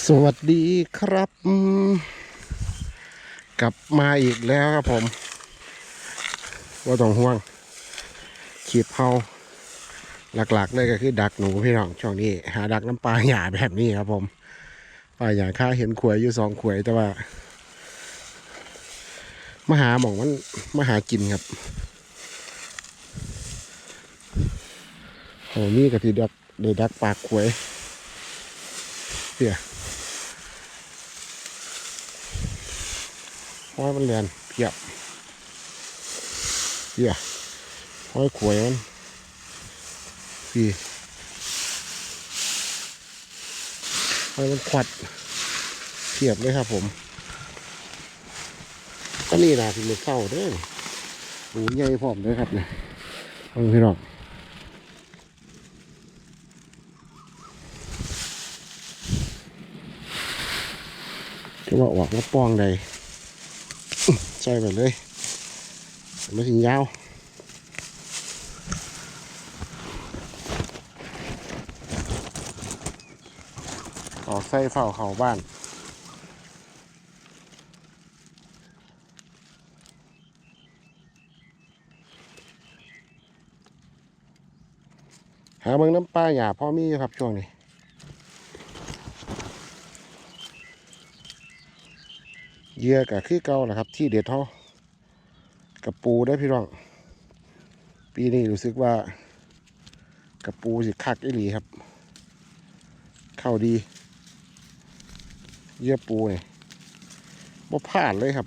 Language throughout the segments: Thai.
สวัสดีครับ กลับมาอีกแล้วครับผมว่าต้องห่วงขีดเผาหลักๆเลยก็คือดักหนูพี่น้องช่วงนี้ หาดักน้ำปลาหยาแบบนี้ครับผมปลาหยาค่าเห็นขวยอยู่สองขวยแต่ว่ามาหาหมองมันมาหากินครับโอ้นี่ก็ที่ดักเดดักปากขวยเสีย ห้อยมันเรียนเพียบเพียห้อยขวยมันพี่ห้อยมันขวัดเพียบเลยครับผมก็นี่นะที่มันเข้าเด้อหูใหญ่พร้อมเลยครับเนี่ยเอาพี่น้องจะว่าออกมาป้องใด ใส่ไปเลยไม่ถึงยาวออใส่เฝ้าเขาบ้านหาเบิ่งน้ำปลาหยาพ่อมี่ครับช่วงนี้ เยื่อกับขี้เก่าแหละครับ ที่เด็ดท่อกับปูได้พี่น้อง ปีนี้รู้สึกว่ากับปูสิคักอีหลีครับ เข้าดี เยื่อปูเนี่ยบ่พลาดเลยครับ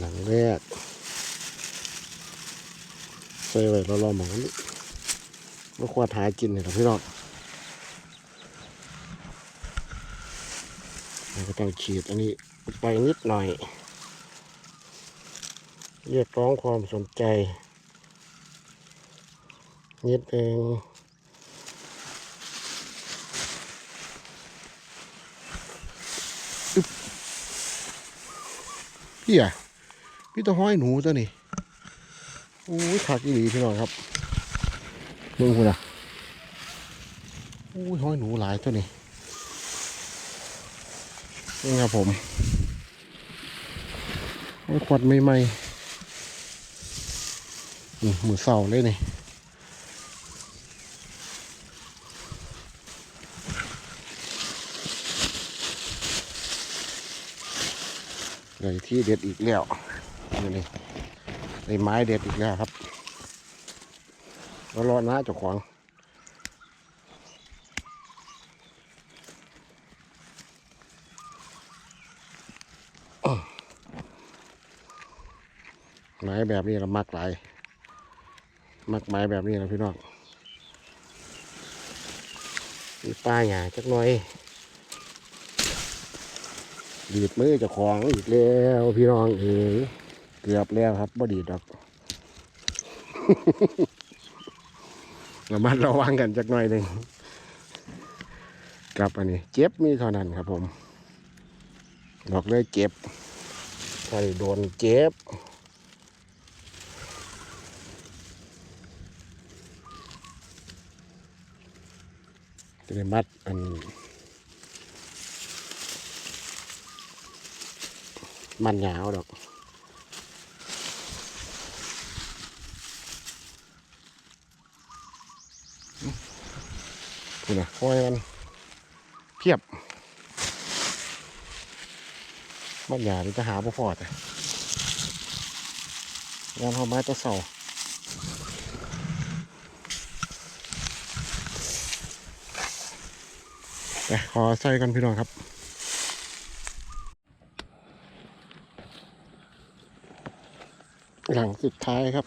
หลังแรกใส่ไว้รอๆหมองนี้ม่ควรหายกินเลยครับพี่น้องเราก็ต้องขีดอันนี้ไปนิดหน่อย เรียกร้องความสนใจ นิดเองอึ๊บพี่อ พี่ต้องห้อยหนูตัวนี้โอ้ยขาดอีหลีพี่น้องครับมึงคุณอะโอ้ยห้อยหนูหลายตัวนี้นี่ครับผมโอ้ยขวดใหม่ๆนี่มือเสาเลยนี่เลยที่เด็ดอีกแล้ว นี่นี่ในไม้เด็ดอีกแล้วครับแล้วรอนะเจ้าของไม้แบบนี้เรามักหลายมักไม้แบบนี้นะพี่น้องมีป้าหยาจักหน่อยดีดมือจะของอีกแล้วพี่น้องเอ๋ย เกือบแล้วครับบ่ดีดอกระมัดระวังกันจักหน่อยหนึ่งกับอันนี้ เจ็บมีเท่านั้นครับผมบอกเลยเจ็บถ้าโดนเจ็บจะได้มัดอันมันยาวดอก นี่นะห้อยมันเพียบมันยาจะหาบ่พอแต่ยามเขามาจะเสาแต่ขอใส่กันพี่น้องครับหลังสุดท้ายครับ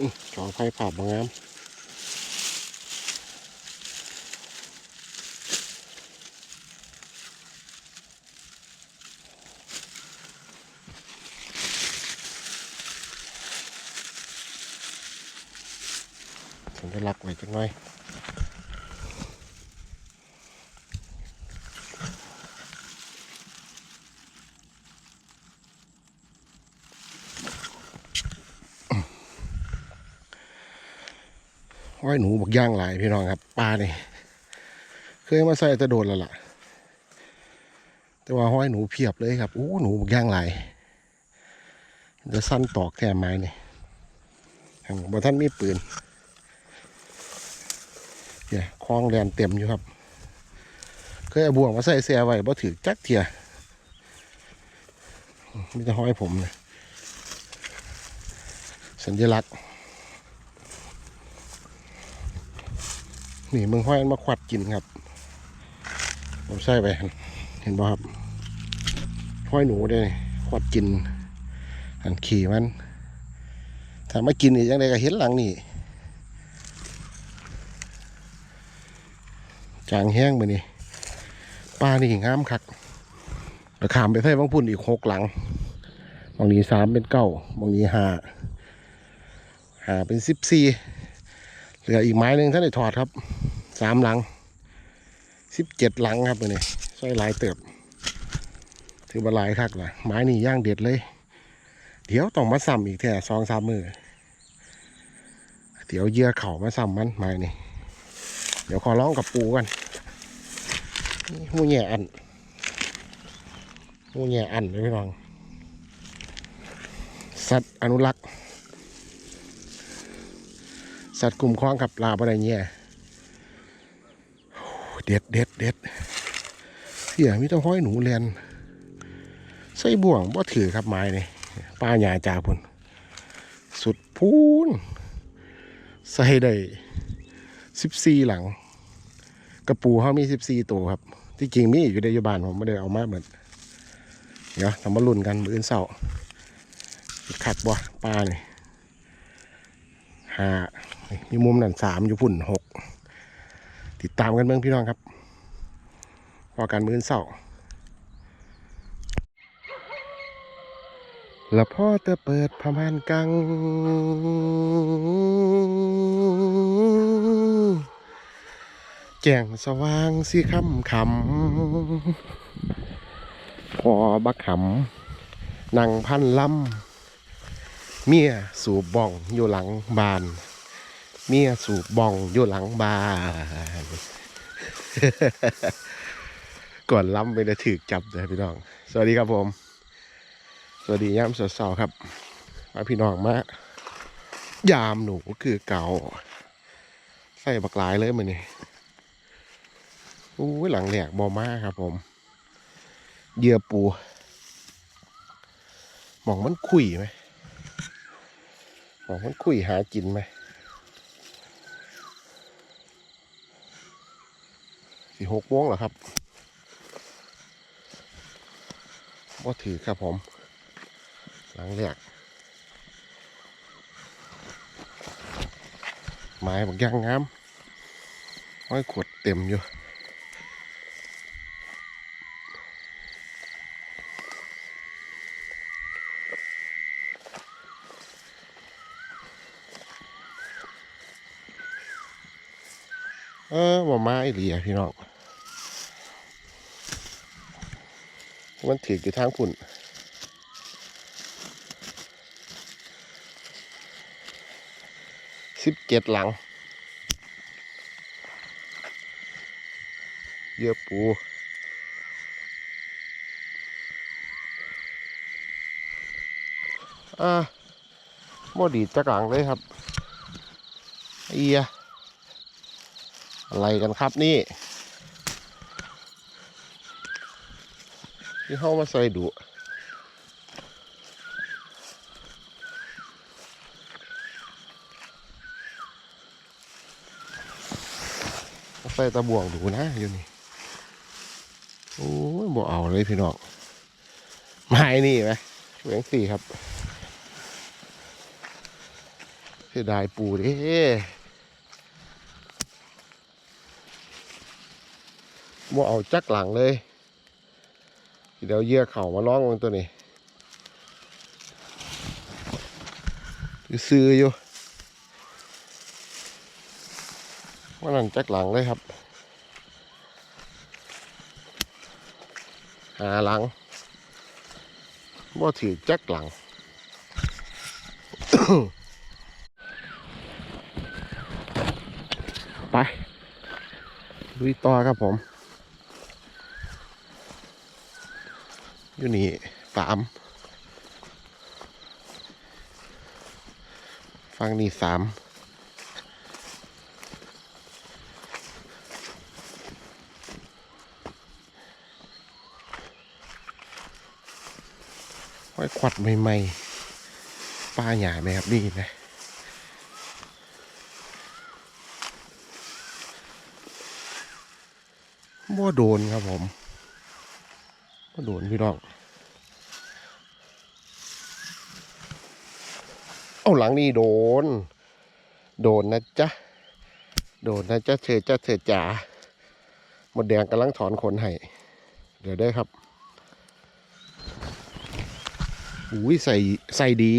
อื้อจอง ไฟผ่าบางงามสัญลักษณ์ไว้จังหน่อย ห้หนูบักย่างหลายพี่น้องครับปลาเนี่ยเคยมาใส่แตะโดนแล้วล่ะ แต่ว่าห้อยหนูเพียบเลยครับอู้หนูบักย่างหลายเดี๋ยวสั้นตอกแค่ไม้เนี่ทางบ่ท่านมีปืนเนี่ยคลองแลนเต็มอยู่ครับ เคยเอาบ่วงมาใส่เสียไว้บ่ถือจักเทียมีแต่ห้อยผมเลยสัญลักษณ์ นี่มึงห้อยมันมาควัดกินครับผมใส่ไปเห็นบ่ครับห้อยหนูได้ควัดกินหันขี่มันถ้ามากินอีกยังไงก็เห็นหลังนี่จางแห้งไปนี่ปลานี่งามคักแล้วขามไปใส่บางพุ่นอีกหกหลังบางนี้สามเป็นเก้าบางนี้ห้าห้าเป็นสิบสี่เหลืออีกไม้หนึ่งท่านได้ถอดครับ สามหลังสิบเจ็ดหลังครับตัวนี้ใส่หลายเติบ ถือว่าหลายคักละไม้นี่ย่างเด็ดเลย เดี๋ยวต้องมาซ้ำอีกแท่สองสามมือเดี๋ยวเยื่อเข่ามาซ้ำมันไม้นี่ เดี๋ยวขอร้องกับปูกันหูแง่อันหูแง่อันเลยพี่น้องสัตว์อนุรักษ์ สัตว์กลุ่มคล้องกับลาบอะไรเงี้ยโอ้ เด็ดเด็ดเด็ดเสียมีต้องห้อยหนูเรียนใส่บ่วงบ่ถือครับไม้นี่ป้าหยาจ่าพุ่นสุดพูนใส่ได้สิบสี่หลัง กระปูเขามีสิบสี่ตัวครับ ที่จริงมีอยู่ในยุบานผมไม่ได้เอามาเหมือนเดี๋ยวทำมาลุ่นกันมืออื่นเสาขัดบ่ปลาเนี่ยห้ามีมุมนั่นสามอยู่พุ่นหก ติดตามกันเมืองพี่น้องครับพอการมื้อเศร้าแล้วพ่อจะเปิดพมานกัง แจ้งสว่างสีคำคำพอบักขำนั่งพันลำเมียสูบบ้องอยู่หลังบาน เมียสูบบองอยู่หลังบ้านก่อนล้ำไปได้ถือจับเลยพี่น้อง สวัสดีครับผม สวัสดียามสดๆครับมาพี่น้องมายามหนูคือเก่า ใส่บักหลายเลยมันนี่อู้ยหลังแหลกบอมาครับผมเหยื่อปูมองมันคุยไหมมอ๋อมันคุยหากินไหม สี่หกโมงเหรอครับว่าถือครับผม หลังแรกไม้บอกย่างงามห้อยขวดเต็มอยู่เออบ่มาอีหลีอะพี่น้อง มันถืออยู่ทางพุ่นสิบเจ็ดหลัง เยอะปูอ่าโมดีจักหลังเลยครับเอียอะไรกันครับนี่ ที่เข้ามาใส่ดุใส่ตะบวงดูนะอยู่นี่ โอ้ยบ่เอาเลยพี่น้องไม้นี่ไหมเวียงสี่ครับเสียดายปูด้บ่เอาจักหลังเลย เดี๋ยวเยื่อเข่ามาล้องมันตัวนี้ซื้ออยู่ว่านั่นจักหลังเลยครับ หาหลังบ่ถือจักหลัง ไปลุยต่อครับผม อยู่นี่สามฟังนี่สามไว้ขวัดใหม่ๆป้าหยาไหมครับนี่นะบ่โดนครับผม โดนพี่น้อง เอาหลังนี่โดน โดนนะจ๊ะ โดนนะจ๊ะเธอจ้าเธอจ๋าหมดแดงกำลังถอนขนให้ เดี๋ยวได้ครับอุ้ยใส่ใส่ดี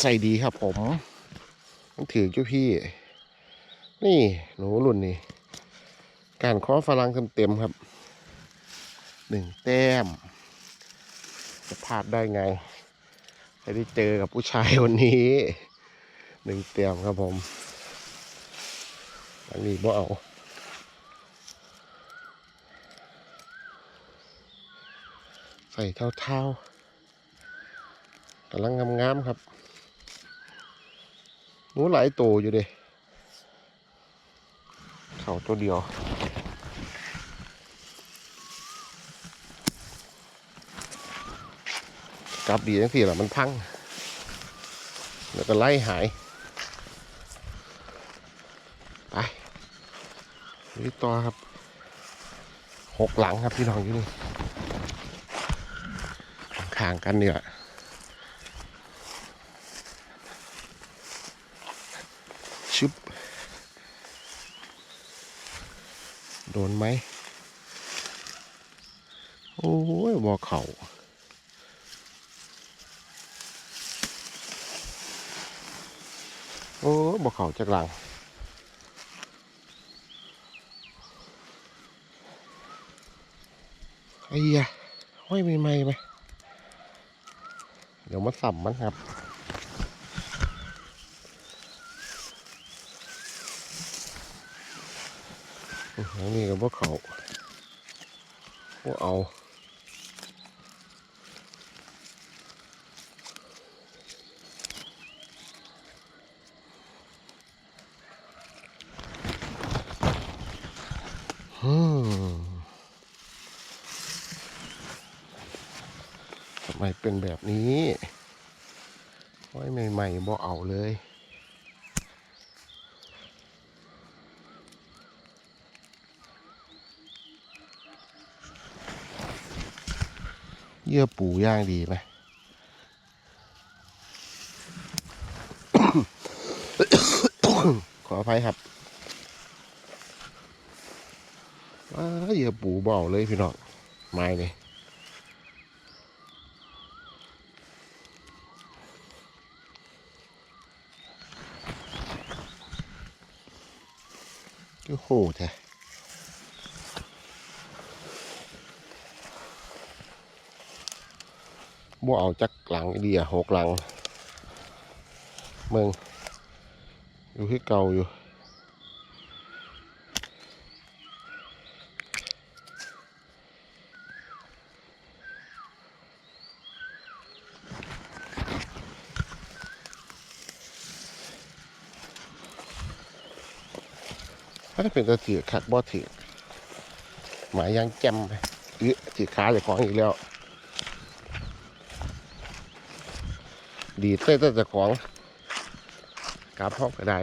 ใส่ดีครับผมต้องถือเจ้าพี่ นี่ หนูรุ่นนี้ การเคอฝรั่งเต็มๆครับ หนึ่งแต้ม จะพลาดได้ไงจะได้เจอกับผู้ชายคนนี้หนึ่งแต้มครับผมอันนี้บ่เอาใส่เท่าๆกำลังงามๆครับหนูหลายตัวอยู่เด้เขาตัวเดียว กลับดีทั้งสี่แหละมันพัง แล้วก็ไล่หาย ไปนี่ต่อครับหกหลังครับพี่น้องอยู่นี่ข้างกันเนี่ยชุบ โดนไหม โอ้ยบอเข่า โอ้บอเข่าจากหลังไอ้ยะห้อยใหม่ๆไหมเดี๋ยวมาสับมันครับอันนี้ก็บ่เขาบ่เอา ไม่เป็นแบบนี้ไว้ใหม่ๆบ่เอาเลยเยื่อปูย่างดีไหมขออภัยครับว้าเยื่อปูเบาเลยพี่น้องไม้เลย โอ้โหแท้บ่เอาจักหลังเดียหกหลัง เมืองอยู่ที่เก่าอยู่ เป็นตะถือขัดบ่ถือหมายยังแจมไปอือถือขาเลยของอีกแล้ว ดีเต้แต่เจะของกลับห้องก็ได้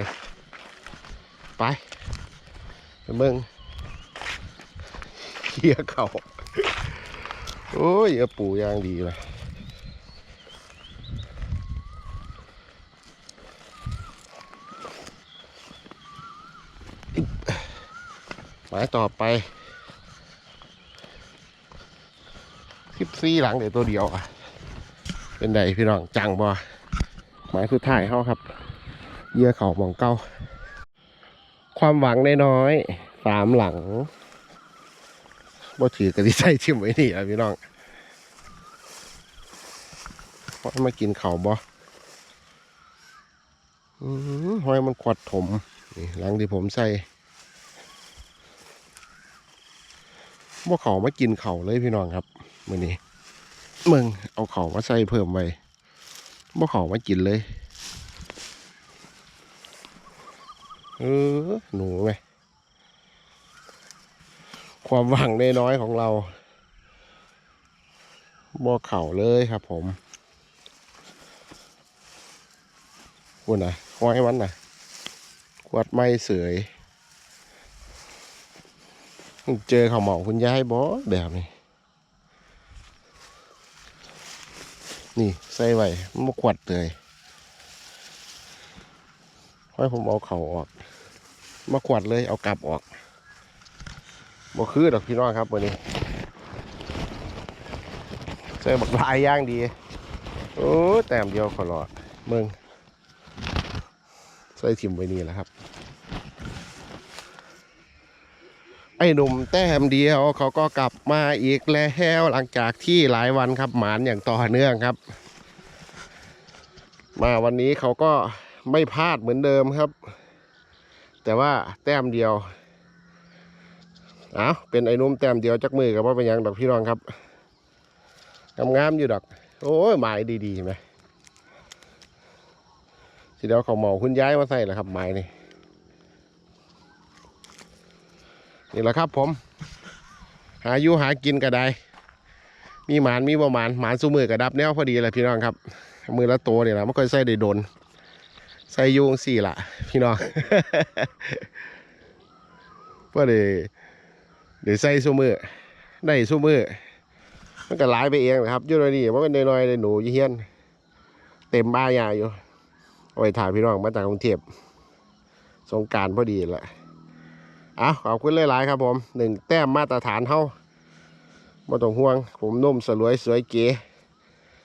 ไปไปเมืองเฮียเขาโอ้ยเอาปูย่างดีเลย หมาย ต่อไปสิบสี่หลังเดี๋ยวตัวเดียวอะ เป็นไดพี่น้องจังบ่หมายสุดท้ายเขาครับเยื่อเขาหมองเก้า ความหวังน้อยสามหลังบ่ถือกระดิใส่ชิมไว้นี่อะพี่น้องว่าะมากินเขาบ่หอยมันขวัดถมนี่หลังที่ผมใส่ บ่เขามากินเขาเลยพี่น้องครับมื้อนี้มึงเอาเขามาใส่เพิ่มไว้บ่เขามากินเลยเออหนูไหมความหวังน้อยของเราบ่เข่าเลยครับผมคุณนะห้อยมันนะขวดไม้เสย เจอเขาเหมาคุณยายบอแบบนี้ นี่ใส่ไว้มันบ่ขวดเลยห้อยผมเอาเข่าออกมาขวดเลยเอากลับออกบ่คือดอกพี่น้องครับวันนี้ใส่บักลายย่างดี โอ้แต้มเดียวขอรอดเมืองใส่ถิ่มไว้นี่แหละครับ ไอ้ หนุ่มแต้มเดียวเขาก็กลับมาอีกแล้วหลังจากที่หลายวันครับหมานอย่างต่อเนื่องครับ มาวันนี้เขาก็ไม่พลาดเหมือนเดิมครับ แต่ว่าแต้มเดียวเอาเป็นไอ้นุ่มแต้มเดียวจักมือกับว่าเป็นยังดอกพี่รองครับงามๆอยู่ดอก โอ้ยหมายดีๆไหมสิเดียวเขาเหมาคุณย้ายมาใส่แหละครับหมายนี่ นี่แหละครับผม หาอยู่หากินก็ได้ มีหมานมีประมาณหมานสู้มือกับดับแนวพอดีเลยพี่น้องครับ มือละโตวเนี่ยนะไม่ค่อยใส่ได้โดน ใส่ยุงสี่ละพี่น้องเพื่อเดี๋ยวเดี๋ยวใส่สู้มือได้สู้มือมันก็หลายไปเองนะครับยุ่ในนี่มันเป็นน้อยๆเลยหนูยี่เฮียน เต็มบ้ายาอยู่เอาไปถ่ายพี่น้องมาจากกรุงเทพสงการพอดีแหละ อาขอบคุณหลายๆครับผมหนึ่งแต้มมาตรฐานเท่าไม่ต้องห่วง ผมนุ่มสลวยสวยเก๋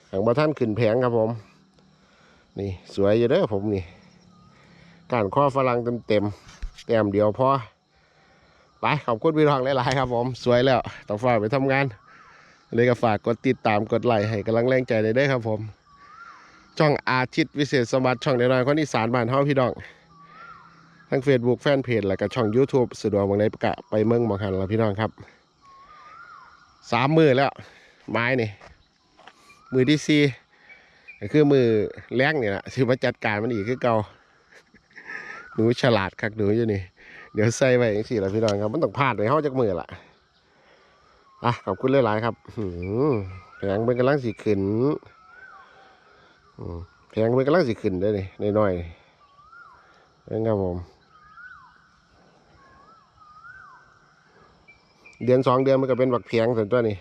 อย่างบาท่านขึ้นแผงครับผม นี่สวยอยู่เด้อผมนี่การข้อฝรั่งเต็มๆแต้มเดียวพอไปขอบคุณพี่น้องหลายๆครับผม สวยแล้วต้องฝากไปทำงานเลยก็ฝากกดติดตามกดไลค์ให้กำลังแรงใจได้เด้อครับผม ช่องอาทิตย์วิเศษสมบัติช่องเดน้อยคนอีสานบ้านเฮาพี่น้อง ทั้ง Facebook แฟนเพจแล้วก็ช่อง YouTube สะดวกบางในประกะไปเมืองบางหันแล้วพี่น้องครับสามมือแล้ว ไม้นี่ มือที่สี่คือมือแรงนี่แหละถือมาจัดการมันอีกคือเก่าหนูฉลาดคักหนูอยู่นี่ เดี๋ยวใส่ไว้อย่างสี่ละพี่น้องครับ มันต้องพลาดในห้องจากมือละอะขอบคุณหลายครับแผงเป็นกำลังสีขึ้นแผงเป็นกำลังสีขึ้นได้นี่น้อยๆนี่ครับผม เดือนสองเดือนมันก็เป็นบักเพียงส่วนตัวนี่